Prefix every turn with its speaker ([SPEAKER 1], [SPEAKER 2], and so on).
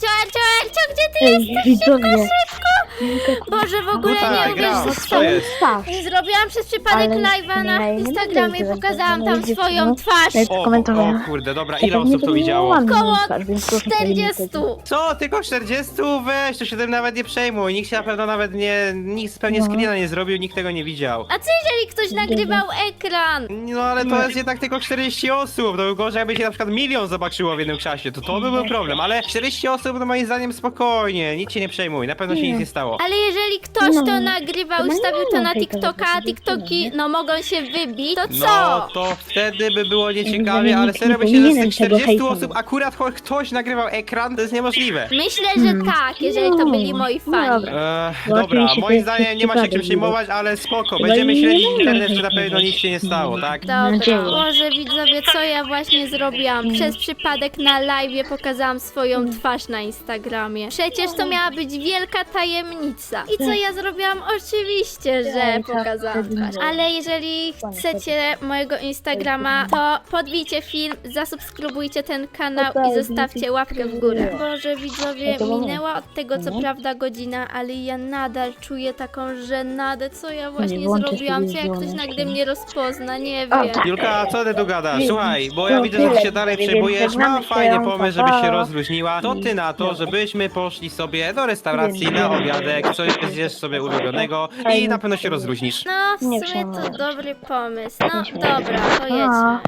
[SPEAKER 1] Joel Joel çok
[SPEAKER 2] ciddiyiz.
[SPEAKER 1] Koşun
[SPEAKER 2] koşun.
[SPEAKER 1] Boże, w ogóle
[SPEAKER 3] No
[SPEAKER 1] nie
[SPEAKER 3] tak,
[SPEAKER 1] uwierzysz,
[SPEAKER 3] gra,
[SPEAKER 1] co
[SPEAKER 3] co jest?
[SPEAKER 2] Tak.
[SPEAKER 1] Zrobiłam przez przypadek
[SPEAKER 2] Ale
[SPEAKER 1] live'a na
[SPEAKER 2] nie, nie
[SPEAKER 1] Instagramie, pokazałam tam swoją
[SPEAKER 2] na
[SPEAKER 1] twarz.
[SPEAKER 3] O, o,
[SPEAKER 2] komentowałem.
[SPEAKER 3] kurde, dobra, ile osób to
[SPEAKER 2] nie
[SPEAKER 3] widziało?
[SPEAKER 2] twarz, nie
[SPEAKER 1] 40.
[SPEAKER 2] powiedzieć.
[SPEAKER 3] Co, tylko 40? Weź, to się tym nawet nie przejmuj. Nikt się na pewno nawet nie, nikt pewnie
[SPEAKER 2] No.
[SPEAKER 3] screena nie zrobił, nikt tego nie widział.
[SPEAKER 1] A co jeżeli ktoś nagrywał ekran?
[SPEAKER 3] No ale to jest jednak tylko 40 osób, to by gorzej jakby się na przykład milion zobaczyło w jednym czasie, to to by był problem, ale 40 osób no moim zdaniem spokojnie, nic się nie przejmuj, na pewno się nic nie stało.
[SPEAKER 1] Ale jeżeli ktoś
[SPEAKER 2] No.
[SPEAKER 1] to nagrywał i
[SPEAKER 2] No nie
[SPEAKER 1] wstawił to na TikToka, a TikToki no mogą się wybić, to
[SPEAKER 3] No
[SPEAKER 1] co?
[SPEAKER 3] to wtedy by było nieciekawie,
[SPEAKER 2] że
[SPEAKER 3] ale serio myślę, że z tych
[SPEAKER 2] tego
[SPEAKER 3] 40
[SPEAKER 2] hejtować.
[SPEAKER 3] osób akurat cho- ktoś nagrywał ekran, to jest niemożliwe.
[SPEAKER 1] Myślę, że tak, jeżeli to byli moi
[SPEAKER 2] No
[SPEAKER 1] fani.
[SPEAKER 2] dobra.
[SPEAKER 3] Eee, dobra, moim zdaniem nie ma się czym przejmować, ale spoko,
[SPEAKER 2] Chyba
[SPEAKER 3] będziemy
[SPEAKER 2] nie
[SPEAKER 3] śledzić internet, czy na pewno nic się nie stało, tak?
[SPEAKER 1] Dobra,
[SPEAKER 2] nadzieję.
[SPEAKER 1] Boże widzowie, co ja właśnie zrobiłam? Przez przypadek na live pokazałam swoją twarz na Instagramie. Przecież to miała być wielka tajemnica. I co ja zrobiłam? Oczywiście, że
[SPEAKER 2] Tak, tak,
[SPEAKER 1] pokazałam twarz. Ale jeżeli chcecie mojego Instagrama, to podbijcie film, zasubskrybujcie ten kanał i zostawcie łapkę w górę. Boże widzowie, minęła od tego co prawda godzina, ale ja nadal czuję taką żenadę, co ja właśnie zrobiłam, co jak ktoś nagle mnie rozpozna, nie wiem.
[SPEAKER 3] Julka, co ty tu gadasz? Słuchaj, bo ja
[SPEAKER 2] to
[SPEAKER 3] widzę, że ty się dalej przejmujesz. Mam fajny pomysł, żebyś się rozluźniła. To ty na to, żebyśmy poszli sobie do restauracji na obiadek, coś zjesz sobie ulubionego i na pewno się rozluźnisz.
[SPEAKER 1] No, w
[SPEAKER 2] Nie
[SPEAKER 1] sumie to
[SPEAKER 2] się.
[SPEAKER 1] dobry pomysł. No dobra, to
[SPEAKER 2] A.
[SPEAKER 1] jedźmy.